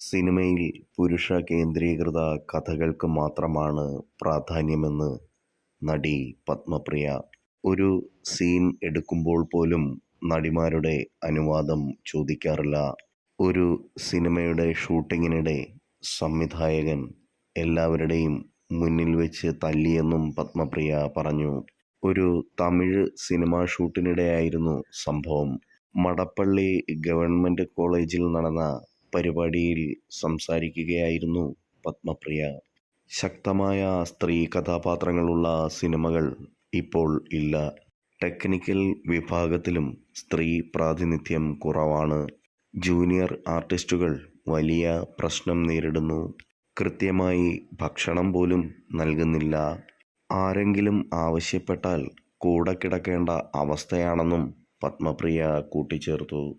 സിനിമയിൽ പുരുഷ കേന്ദ്രീകൃത കഥകൾക്ക് മാത്രമാണ് പ്രാധാന്യമെന്ന് നടി പത്മപ്രിയ. ഒരു സീൻ എടുക്കുമ്പോൾ പോലും നടിമാരുടെ അനുവാദം ചോദിക്കാറില്ല. ഒരു സിനിമയുടെ ഷൂട്ടിങ്ങിനിടെ സംവിധായകൻ എല്ലാവരുടെയും മുന്നിൽ വെച്ച് തല്ലിയെന്നും പത്മപ്രിയ പറഞ്ഞു. ഒരു തമിഴ് സിനിമാ ഷൂട്ടിനിടെയായിരുന്നു സംഭവം. മടപ്പള്ളി ഗവൺമെന്റ് കോളേജിൽ നടന്ന പരിപാടിയിൽ സംസാരിക്കുകയായിരുന്നു പത്മപ്രിയ. ശക്തമായ സ്ത്രീ കഥാപാത്രങ്ങളുള്ള സിനിമകൾ ഇപ്പോൾ ഇല്ല. ടെക്നിക്കൽ വിഭാഗത്തിലും സ്ത്രീ പ്രാതിനിധ്യം കുറവാണ്. ജൂനിയർ ആർട്ടിസ്റ്റുകൾ വലിയ പ്രശ്നം നേരിടുന്നു. കൃത്യമായി ഭക്ഷണം പോലും നൽകുന്നില്ല. ആരെങ്കിലും ആവശ്യപ്പെട്ടാൽ കൂടെ കിടക്കേണ്ട അവസ്ഥയാണെന്നും പത്മപ്രിയ കൂട്ടിച്ചേർത്തു.